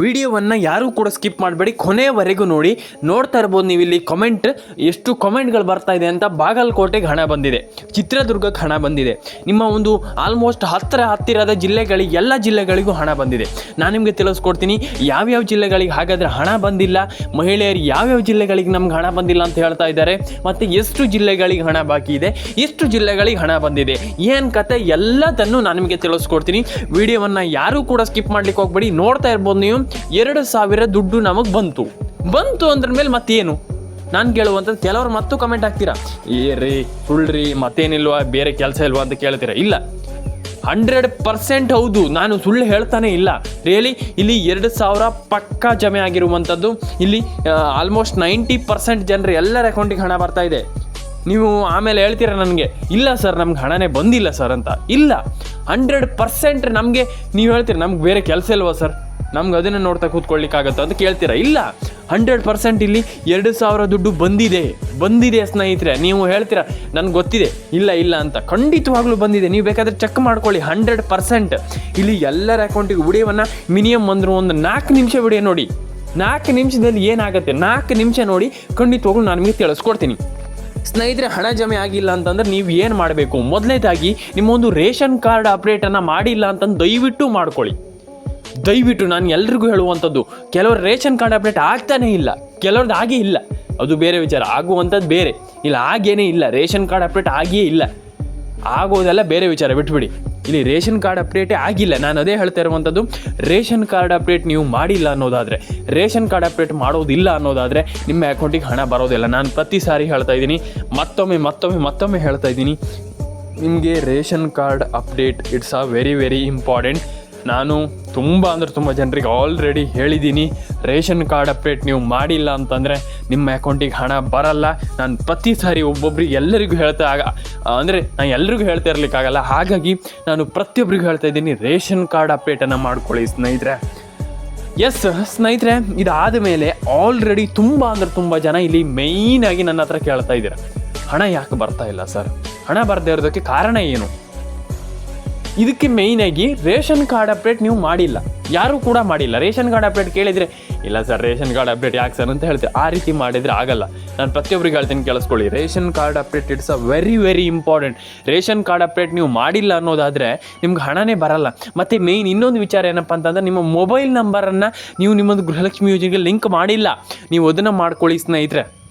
ವಿಡಿಯೋವನ್ನು ಯಾರೂ ಕೂಡ ಸ್ಕಿಪ್ ಮಾಡಬೇಡಿ. ಕೊನೆಯವರೆಗೂ ನೋಡಿ, ನೋಡ್ತಾ ಇರ್ಬೋದು ನೀವು ಇಲ್ಲಿ ಕಮೆಂಟ್ ಎಷ್ಟು ಕಮೆಂಟ್ಗಳು ಬರ್ತಾ ಇದೆ ಅಂತ ಬಾಗಲಕೋಟೆಗೆ ಹಣ ಬಂದಿದೆ. ಚಿತ್ರದುರ್ಗಕ್ಕೆ ಹಣ ಬಂದಿದೆ. ನಿಮ್ಮ ಒಂದು ಆಲ್ಮೋಸ್ಟ್ ಹತ್ತಿರ ಹತ್ತಿರದ ಜಿಲ್ಲೆಗಳಿಗೆ, ಎಲ್ಲ ಜಿಲ್ಲೆಗಳಿಗೂ ಹಣ ಬಂದಿದೆ. ನಾನು ನಿಮಗೆ ತಿಳಿಸ್ಕೊಡ್ತೀನಿ, ಯಾವ್ಯಾವ ಜಿಲ್ಲೆಗಳಿಗೆ ಹಾಗಾದರೆ ಹಣ ಬಂದಿಲ್ಲ? ಮಹಿಳೆಯರು ಯಾವ್ಯಾವ ಜಿಲ್ಲೆಗಳಿಗೆ ನಮ್ಗೆ ಹಣ ಬಂದಿಲ್ಲ ಅಂತ ಹೇಳ್ತಾ ಇದ್ದಾರೆ. ಮತ್ತು ಎಷ್ಟು ಜಿಲ್ಲೆಗಳಿಗೆ ಹಣ ಬಾಕಿ ಇದೆ? ಎಷ್ಟು ಜಿಲ್ಲೆಗಳಿಗೆ ಹಣ ಬಂದಿದೆ? ಏನು ಕತೆ? ಎಲ್ಲದನ್ನು ನಾನು ನಿಮಗೆ ತಿಳಿಸ್ಕೊಡ್ತೀನಿ. ವಿಡಿಯೋವನ್ನು ಯಾರೂ ಕೂಡ ಸ್ಕಿಪ್ ಮಾಡ್ಲಿಕ್ಕೆ ಹೋಗ್ಬೇಡಿ. ನೋಡ್ತಾ ಇರ್ಬೋದು ನೀವು. ಎರಡು ಸಾವಿರ ದುಡ್ಡು ನಮಗೆ ಬಂತು. ಬಂತು ಅಂದ್ರ ಮೇಲೆ ಮತ್ತೇನು? ನಾನು ಕೇಳುವಂಥದ್ದು ಕೆಲವರು ಮತ್ತೂ ಕಮೆಂಟ್ ಹಾಕ್ತೀರಾ? ಏ ರೀ ಸುಳ್ಳ್ರಿ ಮತ್ತೇನಿಲ್ವಾ? ಬೇರೆ ಕೆಲಸ ಇಲ್ವಾ ಅಂತ ಕೇಳ್ತೀರಾ? ಇಲ್ಲ. ಹಂಡ್ರೆಡ್ ಪರ್ಸೆಂಟ್ ಹೌದು. ನಾನು ಸುಳ್ಳು ಹೇಳ್ತಾನೆ ಇಲ್ಲ. ರಿಯಲಿ ಇಲ್ಲಿ ಎರಡು ಸಾವಿರ ಪಕ್ಕಾ ಜಮೆ ಆಗಿರುವಂಥದ್ದು. ಇಲ್ಲಿ ಆಲ್ಮೋಸ್ಟ್ ನೈಂಟಿ ಪರ್ಸೆಂಟ್ ಜನರು ಎಲ್ಲರ ಅಕೌಂಟಿಗೆ ಹಣ ಬರ್ತಾ ಇದೆ. ನೀವು ಆಮೇಲೆ ಹೇಳ್ತೀರಾ ನನಗೆ? ಇಲ್ಲ ಸರ್, ನಮ್ಗೆ ಹಣನೇ ಬಂದಿಲ್ಲ ಸರ್ ಅಂತ. ಇಲ್ಲ. ಹಂಡ್ರೆಡ್ ಪರ್ಸೆಂಟ್ ನಮಗೆ, ನೀವು ಹೇಳ್ತೀರಾ ನಮ್ಗೆ ಬೇರೆ ಕೆಲಸ ಇಲ್ವಾ ಸರ್? ನಮ್ಗೆ ಅದನ್ನು ನೋಡ್ತಾ ಕೂತ್ಕೊಳ್ಳಿಕ್ಕಾಗತ್ತ ಅಂತ ಕೇಳ್ತೀರಾ? ಇಲ್ಲ. ಹಂಡ್ರೆಡ್ ಪರ್ಸೆಂಟ್ ಇಲ್ಲಿ ಎರಡು ಸಾವಿರ ದುಡ್ಡು ಬಂದಿದೆ. ಬಂದಿದೆ ಸ್ನೇಹಿತರೆ, ನೀವು ಹೇಳ್ತೀರಾ? ನನಗೆ ಗೊತ್ತಿದೆ. ಇಲ್ಲ ಇಲ್ಲ ಅಂತ. ಖಂಡಿತವಾಗ್ಲೂ ಬಂದಿದೆ. ನೀವು ಬೇಕಾದರೆ ಚೆಕ್ ಮಾಡ್ಕೊಳ್ಳಿ. ಹಂಡ್ರೆಡ್ ಪರ್ಸೆಂಟ್ ಇಲ್ಲಿ ಎಲ್ಲರ ಅಕೌಂಟಿಗೆ ವಿಡಿಯೋವನ್ನು ಮಿನಿಮಮ್ ಅಂದರೂ ಒಂದು ನಾಲ್ಕು ನಿಮಿಷ ಬಿಡಿ ನೋಡಿ. ನಾಲ್ಕು ನಿಮಿಷದಲ್ಲಿ ಏನಾಗುತ್ತೆ? ನಾಲ್ಕು ನಿಮಿಷ ನೋಡಿ. ಖಂಡಿತವಾಗ್ಲೂ ನಾನು ನಿಮಗೆ ತಿಳಿಸ್ಕೊಡ್ತೀನಿ. ಸ್ನೇಹಿತರೆ, ಹಣ ಜಮೆ ಆಗಿಲ್ಲ ಅಂತಂದ್ರೆ ನೀವು ಏನು ಮಾಡಬೇಕು? ಮೊದಲನೇದಾಗಿ ನಿಮ್ಮ ಒಂದು ರೇಷನ್ ಕಾರ್ಡ್ ಅಪ್ಡೇಟನ್ನು ಮಾಡಿಲ್ಲ ಅಂತಂದು ದಯವಿಟ್ಟು ಮಾಡ್ಕೊಳ್ಳಿ. ದಯವಿಟ್ಟು ನಾನು ಎಲ್ರಿಗೂ ಹೇಳುವಂಥದ್ದು, ಕೆಲವರು ರೇಷನ್ ಕಾರ್ಡ್ ಅಪ್ಡೇಟ್ ಆಗ್ತಾನೇ ಇಲ್ಲ ಕೆಲವ್ರದ್ದು ಆಗೇ ಇಲ್ಲ. ಅದು ಬೇರೆ ವಿಚಾರ, ಆಗುವಂಥದ್ದು ಬೇರೆ. ಇಲ್ಲ, ಹಾಗೇನೇ ಇಲ್ಲ, ರೇಷನ್ ಕಾರ್ಡ್ ಅಪ್ಡೇಟ್ ಆಗಿಯೇ ಇಲ್ಲ. ಆಗೋದೆಲ್ಲ ಬೇರೆ ವಿಚಾರ, ಬಿಟ್ಬಿಡಿ. ಇಲ್ಲಿ ರೇಷನ್ ಕಾರ್ಡ್ ಅಪ್ಡೇಟೇ ಆಗಿಲ್ಲ, ನಾನು ಅದೇ ಹೇಳ್ತಾ ಇರುವಂಥದ್ದು, ರೇಷನ್ ಕಾರ್ಡ್ ಅಪ್ಡೇಟ್ ನೀವು ಮಾಡಿಲ್ಲ ಅನ್ನೋದಾದರೆ, ರೇಷನ್ ಕಾರ್ಡ್ ಅಪ್ಡೇಟ್ ಮಾಡೋದಿಲ್ಲ ಅನ್ನೋದಾದರೆ, ನಿಮ್ಮ ಅಕೌಂಟಿಗೆ ಹಣ ಬರೋದಿಲ್ಲ. ನಾನು ಪ್ರತಿ ಸಾರಿ ಹೇಳ್ತಾ ಇದ್ದೀನಿ, ಮತ್ತೊಮ್ಮೆ ಮತ್ತೊಮ್ಮೆ ಮತ್ತೊಮ್ಮೆ ಹೇಳ್ತಾ ಇದ್ದೀನಿ, ನಿಮಗೆ ration card update it's a very very important ನಾನು ತುಂಬ ಅಂದರೆ ತುಂಬ ಜನರಿಗೆ ಆಲ್ರೆಡಿ ಹೇಳಿದ್ದೀನಿ, ರೇಷನ್ ಕಾರ್ಡ್ ಅಪ್ಡೇಟ್ ನೀವು ಮಾಡಿಲ್ಲ ಅಂತಂದರೆ ನಿಮ್ಮ ಅಕೌಂಟಿಗೆ ಹಣ ಬರಲ್ಲ. ನಾನು ಪ್ರತಿ ಸಾರಿ ಒಬ್ಬೊಬ್ರಿಗೆ ಎಲ್ಲರಿಗೂ ಹೇಳ್ತಾ ಆಗ ಅಂದರೆ ನಾನು ಎಲ್ರಿಗೂ ಹೇಳ್ತಾ ಇರಲಿಕ್ಕಾಗಲ್ಲ ಹಾಗಾಗಿ ನಾನು ಪ್ರತಿಯೊಬ್ಬರಿಗೂ ಹೇಳ್ತಾ ಇದ್ದೀನಿ, ರೇಷನ್ ಕಾರ್ಡ್ ಅಪ್ಡೇಟನ್ನು ಮಾಡ್ಕೊಳ್ಳಿ ಸ್ನೇಹಿತರೆ. ಎಸ್ ಸ್ನೇಹಿತರೆ, ಇದಾದ ಮೇಲೆ ಆಲ್ರೆಡಿ ತುಂಬ ಅಂದರೆ ತುಂಬ ಜನ ಇಲ್ಲಿ ಮೇಯ್ನಾಗಿ ನನ್ನ ಹತ್ರ ಕೇಳ್ತಾ ಇದ್ದೀರ. ಹಣ ಯಾಕೆ ಬರ್ತಾ ಇಲ್ಲ ಸರ್? ಹಣ ಬರದೇ ಇರೋದಕ್ಕೆ ಕಾರಣ ಏನು? ಇದಕ್ಕೆ ಮೇಯ್ನಾಗಿ ರೇಷನ್ ಕಾರ್ಡ್ ಅಪ್ಡೇಟ್ ನೀವು ಮಾಡಿಲ್ಲ. ಯಾರೂ ಕೂಡ ಮಾಡಿಲ್ಲ. ರೇಷನ್ ಕಾರ್ಡ್ ಅಪ್ಡೇಟ್ ಕೇಳಿದರೆ, ಇಲ್ಲ ಸರ್, ರೇಷನ್ ಕಾರ್ಡ್ ಅಪ್ಡೇಟ್ ಯಾಕೆ ಸರ್? ಅಂತ ಹೇಳ್ತೀವಿ ಆ ರೀತಿ ಮಾಡಿದರೆ ಆಗಲ್ಲ. ನಾನು ಪ್ರತಿಯೊಬ್ಬರಿಗೆ ಹೇಳ್ತೀನಿ, ಕೇಳಿಸ್ಕೊಳ್ಳಿ. Ration card update it's a very very important ration card update ನೀವು ಮಾಡಿಲ್ಲ ಅನ್ನೋದಾದರೆ ನಿಮ್ಗೆ ಹಣನೇ ಬರಲ್ಲ. ಮತ್ತು ಮೇಯ್ನ್ ಇನ್ನೊಂದು ವಿಚಾರ ಏನಪ್ಪ ಅಂತಂದ್ರೆ, ನಿಮ್ಮ ಮೊಬೈಲ್ ನಂಬರನ್ನು ನೀವು ನಿಮ್ಮೊಂದು ಗೃಹಲಕ್ಷ್ಮಿ ಯೋಜನೆಗೆ ಲಿಂಕ್ ಮಾಡಿಲ್ಲ. ನೀವು ಅದನ್ನು ಮಾಡ್ಕೊಳ್ಳಿ ಸ್ನೇಹಿತರೆ.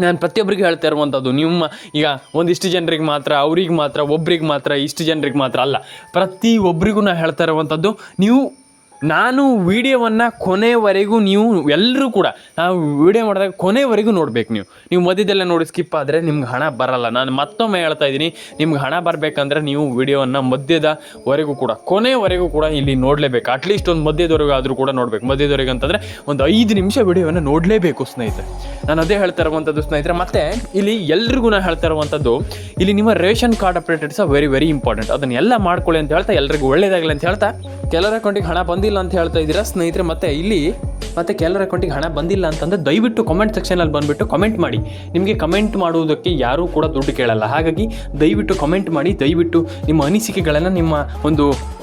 ನಾನು ಪ್ರತಿಯೊಬ್ಬರಿಗೂ ಹೇಳ್ತಾ ಇರುವಂಥದ್ದು ನಿಮ್ಮ ಈಗ ಒಂದಿಷ್ಟು ಜನರಿಗೆ ಮಾತ್ರ, ಅವ್ರಿಗೆ ಮಾತ್ರ, ಒಬ್ರಿಗೆ ಮಾತ್ರ, ಇಷ್ಟು ಜನರಿಗೆ ಮಾತ್ರ ಅಲ್ಲ. ಪ್ರತಿ ಒಬ್ಬರಿಗೂ ನಾನು ಹೇಳ್ತಾ ಇರುವಂಥದ್ದು ನೀವು ನಾನು ವೀಡಿಯೋವನ್ನು ಕೊನೆವರೆಗೂ ನೀವು ಎಲ್ಲರೂ ಕೂಡ, ನಾವು ವಿಡಿಯೋ ಮಾಡಿದಾಗ ಕೊನೆವರೆಗೂ ನೋಡ್ಬೇಕು ನೀವು. ನೀವು ಮಧ್ಯದಲ್ಲೇ ನೋಡಿ ಸ್ಕಿಪ್ ಆದರೆ ನಿಮ್ಗೆ ಹಣ ಬರಲ್ಲ. ನಾನು ಮತ್ತೊಮ್ಮೆ ಹೇಳ್ತಾ ಇದ್ದೀನಿ, ನಿಮ್ಗೆ ಹಣ ಬರಬೇಕಂದ್ರೆ ನೀವು ವೀಡಿಯೋವನ್ನು ಮಧ್ಯದವರೆಗೂ ಕೂಡ, ಕೊನೆವರೆಗೂ ಕೂಡ ಇಲ್ಲಿ ನೋಡಲೇಬೇಕು. ಅಟ್ಲೀಸ್ಟ್ ಒಂದು ಮಧ್ಯದವರೆಗೂ ಆದರೂ ಕೂಡ ನೋಡಬೇಕು. ಮಧ್ಯದವರೆಗೆ ಅಂತಂದರೆ ಒಂದು ಐದು ನಿಮಿಷ ವೀಡಿಯೋವನ್ನು ನೋಡಲೇಬೇಕು ಸ್ನೇಹಿತರೆ. ನಾನು ಅದೇ ಹೇಳ್ತಾ ಇರುವಂಥದ್ದು ಸ್ನೇಹಿತರೆ, ಮತ್ತು ಇಲ್ಲಿ ಎಲ್ರಿಗೂ ನಾನು ಹೇಳ್ತಾ ಇರುವಂಥದ್ದು ಇಲ್ಲಿ ನಿಮ್ಮ ರೇಷನ್ ಕಾರ್ಡ್ ಅಪ್ಡೇಟೆಡ್ ಸಹ ವೆರಿ ವೆರಿ ಇಂಪಾರ್ಟೆಂಟ್ ಅದನ್ನೆಲ್ಲ ಮಾಡ್ಕೊಳ್ಳಿ ಅಂತ ಹೇಳ್ತಾ, ಎಲ್ರಿಗೂ ಒಳ್ಳೆಯದಾಗಲಿ ಅಂತ ಹೇಳ್ತಾ ಕೆಲವರ ಅಕೌಂಟಿಗೆ ಹಣ ಬಂದಿಲ್ಲ ಅಂತ ಹೇಳ್ತಾ ಇದ್ದೀರಾ ಸ್ನೇಹಿತರೆ, ಮತ್ತೆ ಇಲ್ಲಿ ಮತ್ತೆ ಕೆಲವರ ಅಕೌಂಟಿಗೆ ಹಣ ಬಂದಿಲ್ಲ ಅಂತಂದ್ರೆ ದಯವಿಟ್ಟು ಕಮೆಂಟ್ ಸೆಕ್ಷನಲ್ಲಿ ಬಂದುಬಿಟ್ಟು ಕಮೆಂಟ್ ಮಾಡಿ. ನಿಮಗೆ ಕಮೆಂಟ್ ಮಾಡುವುದಕ್ಕೆ ಯಾರೂ ಕೂಡ ದುಡ್ಡು ಕೇಳಲ್ಲ. ಹಾಗಾಗಿ ದಯವಿಟ್ಟು ಕಮೆಂಟ್ ಮಾಡಿ, ದಯವಿಟ್ಟು ನಿಮ್ಮ ಅನಿಸಿಕೆಗಳನ್ನು ನಿಮ್ಮ ಒಂದು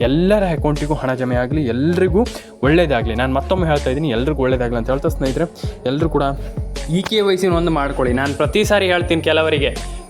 ಎಲ್ಲರ ಅಕೌಂಟಿಗೂ ಹಣ ಜಮೆ ಆಗಲಿ, ಎಲ್ರಿಗೂ ಒಳ್ಳೇದಾಗಲಿ. ನಾನು ಮತ್ತೊಮ್ಮೆ ಹೇಳ್ತಾ ಇದ್ದೀನಿ, ಎಲ್ರಿಗೂ ಒಳ್ಳೇದಾಗಲಿ ಅಂತ ಹೇಳ್ತಾ ಸ್ನೇಹಿತರೆ ಎಲ್ಲರೂ ಕೂಡ ಇ ಕೆ ವಯಸ್ಸಿನ ಒಂದು ಮಾಡ್ಕೊಳ್ಳಿ. ನಾನು ಪ್ರತಿ ಸಾರಿ ಹೇಳ್ತೀನಿ ಕೆಲವರಿಗೆ.